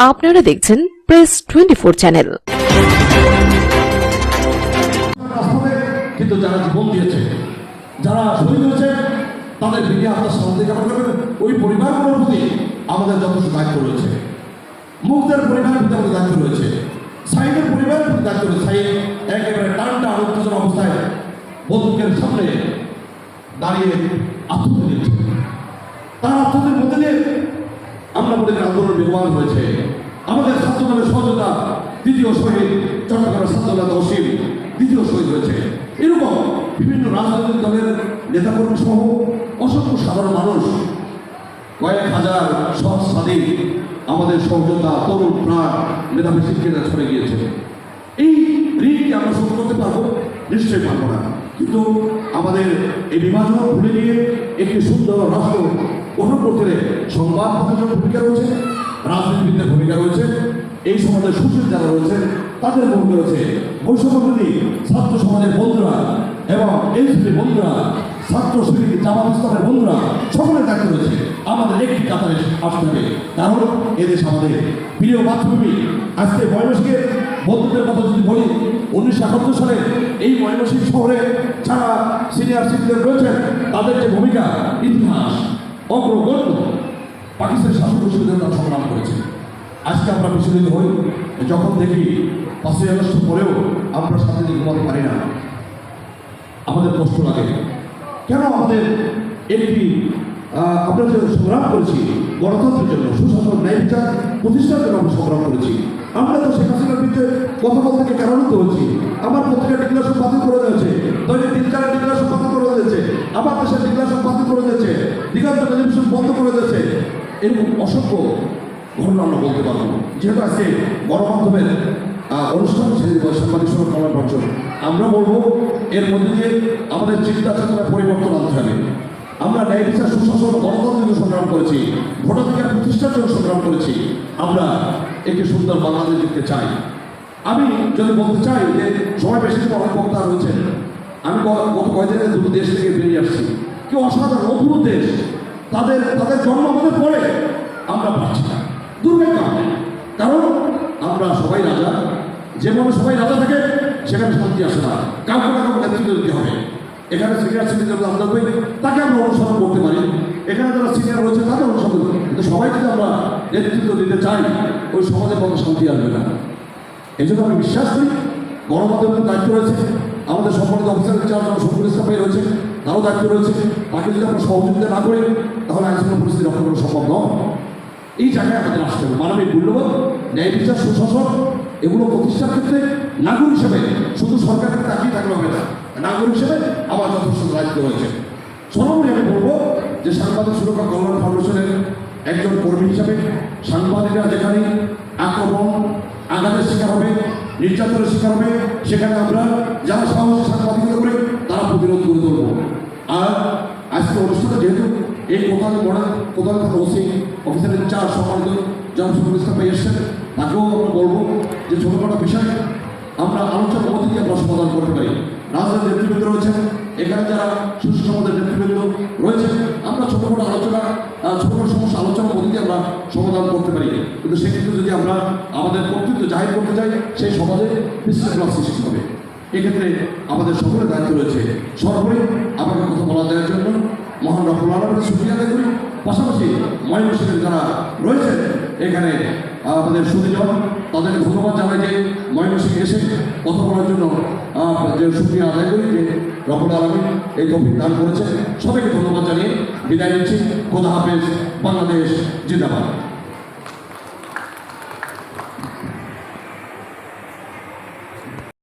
আপনারা দেখছেন press twenty four channel কিন্তু যারা জীবন দিয়েছে, যারা শহীদ হয়েছে, তাদের বিধি আত্মার শান্তি করবেন। ওই পরিবারগুলোর প্রতি আমাদের যথেষ্ট দায়িত্ব রয়েছে। মুখদের পরিবারের প্রতি আমাদের দায়িত্ব রয়েছে। সাইদের পরিবারের প্রতি দায়িত্ব রয়েছে। একেবারে টানটা উত্তেজন অবস্থায় বন্দুকের সামনে দাঁড়িয়ে আত্মহত্যা দিয়েছে তার আত্মহত্যার মধ্যে দিয়ে যে আন্দোলন বিমান হয়েছে। আমাদের ছাত্রদলের সহযোগিতা দ্বিতীয় শহীদ চট্টগ্রামের ছাত্রদল অসীম দ্বিতীয় শহীদ হয়েছে। এরকম বিভিন্ন রাজনৈতিক দলের নেতাকর্মী সহ অসংখ্য সাধারণ মানুষ, কয়েক হাজার সহস্রাধিক আমাদের সহযোগিতা তরুণ, প্রাণ, মেধাবী শিক্ষিতা ছড়ে গিয়েছে। এই ঋণকে আমরা শোধ করতে পারব? নিশ্চয়ই পারব না। কিন্তু আমাদের এই বিভাজন ভুলে গিয়ে একটি সুন্দর রাষ্ট্র গঠন করতে সংবাদ মাধ্যমের ভূমিকা রয়েছে, রাজনীতিবিদদের ভূমিকা রয়েছে, এই সমাজের সুশীল যারা রয়েছে, তাদের ভূমিকা রয়েছে। বৈষম্যবিরোধী ছাত্র সমাজের বন্ধুরা এবং এই বন্ধুরা ছাত্র শ্রেণি জামাত ইসলামের বন্ধুরা, সকলের দায়িত্ব রয়েছে আমাদের একটি কাতারে আসতে হবে। কারণ এদেশ আমাদের প্রিয় মাতৃভূমি। আজকে বয়সকে বন্ধুদের কথা যদি বলি, উনিশশো একাত্তর সালে এই ময়মনসিংহ শহরে ছাড়া সিনিয়র সিটিজেন রয়েছেন, তাদের যে ভূমিকা, ইতিহাস, অগ্রগণ্য, পাকিস্তান শাসক গোষ্ঠীদের তারা সংগ্রাম করেছে। আজকে আমরা বিচলিত হই, যখন দেখি পাঁচই আগস্ট পরেও আমরা শান্তিতে ঘুমাতে পারি না। আমাদের কষ্ট লাগে। কেন আমাদের একটি আমরা যে সংগ্রাম করেছি? গণতন্ত্রের জন্য সুশাসন, ন্যায় বিচার, প্রতিষ্ঠার জন্য আমরা সংগ্রাম করেছি। আমরা তো শেখ হাসিনার বিরুদ্ধে বলতে গিয়ে কারণিত হয়েছি। আমার পত্রিকা ডিক্লারেশন বাতিল করে দিয়েছে। দৈনিক দিনকারের ডিক্লারেশন বাতিল করে দিয়েছে, আমার দেশের ডিক্লারেশন বাতিল করে দিয়েছে, দিগন্ত টেলিভিশন বন্ধ করে দিয়েছে। এরকম অসংখ্য ঘটনা আমরা বলতে পারব যেহেতু আজকে গণমাধ্যমের অনুষ্ঠান সাংবাদিক সভা কল্যাণ অঞ্চল আমরা বলব, এর মধ্যে দিয়ে আমাদের চিন্তা চেতনা পরিবর্তন আনতে হবে। আমরা ন্যায় বিচার সুশাসন গণতন্ত্রের সংগ্রাম করেছি, ভোটাধিকার প্রতিষ্ঠার জন্য সংগ্রাম করেছি। আমরা একটি সুন্দর বাংলাদেশ দেখতে চাই। আমি যদি বলতে চাই যে সময় বেশি অনেক বক্তা রয়েছে আমি গত কয়েকদিন দুটো দেশ থেকে বেরিয়ে আসছি। কেউ অসাধারণ, অদ্ভুত দেশ। তাদের তাদের জন্ম আমাদের পরে আমরা পাচ্ছি না। দুর্ভাগ্য কারণ আমরা সবাই রাজা যেভাবে সবাই রাজা থাকে, সেখানে শান্তি আসে না। কাউকে না কাউকে নেতৃত্ব দিতে হবে। এখানে সিনিয়র সিটিজেন আমরা করি তাকে আমরা অনুসরণ করতে পারি। এখানে যারা সিনিয়র রয়েছে, তাকে অনুসরণ। কিন্তু সবাই যদি আমরা নেতৃত্ব দিতে চাই, ওই সমাজের মতো শান্তি আসবে না। এই জন্য আমি বিশ্বাস করি, গণমাধ্যমের দায়িত্ব রয়েছে। আমাদের সম্মানিত অফিসার চারজন শফিল ইসলাম ভাই রয়েছে। তারও দায়িত্ব রয়েছে। তাকে যদি আমরা সহযোগিতা না করি, তাহলে আইন শৃঙ্খলা পরিস্থিতি রক্ষা করা সম্ভব নয়। এই জায়গায় আমাদের আসতে হবে। মানবিক মূল্যবোধ ন্যায় বিচার, সুশাসন এগুলো প্রতিষ্ঠার ক্ষেত্রে নাগরিক হিসেবে শুধু সরকারের তাকিয়ে থাকলে হবে না, নাগরিক হিসেবে আমার যথেষ্ট দায়িত্ব রয়েছে। সর্বোপরি আমি বলব যে সাংবাদিক সুরক্ষা কল্যাণ ফাউন্ডেশনের একজন কর্মী হিসেবে সাংবাদিকরা যেখানে আক্রমণ, আঘাতের শিকার হবে, নির্যাতনের শিকার হবে, সেখানে আমরা যারা সাহসী সাংবাদিকতা করে তারা প্রতিরোধ করে তুলব। আর আজকে অনুষ্ঠানে যেহেতু এই কোথাও থাকা ওসি অফিসারের চার সম্মানিত জনসংখ্যা ইসলাম ভাই এসছেন তাকেও আমরা বলব যে ছোটোখাটো বিষয় আমরা আলোচনা মধ্যে দিয়ে আমরা সমাধান করতে পারি। রাজনৈতিক নেতৃবৃন্দ রয়েছেন এখানে যারা সুস্থ সমাজের নেতৃবৃন্দ রয়েছে, আমরা ছোটোখাটো আলোচনা ছোটোখাটো সমস্যা আলোচনার মধ্যে দিয়ে আমরা সমাধান করতে পারি। কিন্তু সেক্ষেত্রে যদি আমরা আমাদের কর্তৃত্ব জাহির করতে চাই সেই সমাজে বিশৃঙ্খলা সৃষ্টি হবে। এক্ষেত্রে আমাদের সকলের দায়িত্ব রয়েছে। সর্বোপরি আমাকে কথা বলা দেওয়ার জন্য মহান রফুল আলমের সুবিধা আদায় করি। পাশাপাশি ময়মনসিংহের যারা রয়েছেন, এখানে আমাদের সুদীজন তাদেরকে ধন্যবাদ জানাই যে ময়মনসিংহ এসে কথা বলার জন্য যে সুক্রিয়া আদায় করি যে রকম আলমী এই তফিক দান করেছে সবাইকে ধন্যবাদ জানিয়ে বিদায় নিচ্ছি। খোদা হাফেজ, বাংলাদেশ, জিন্দাবাদ।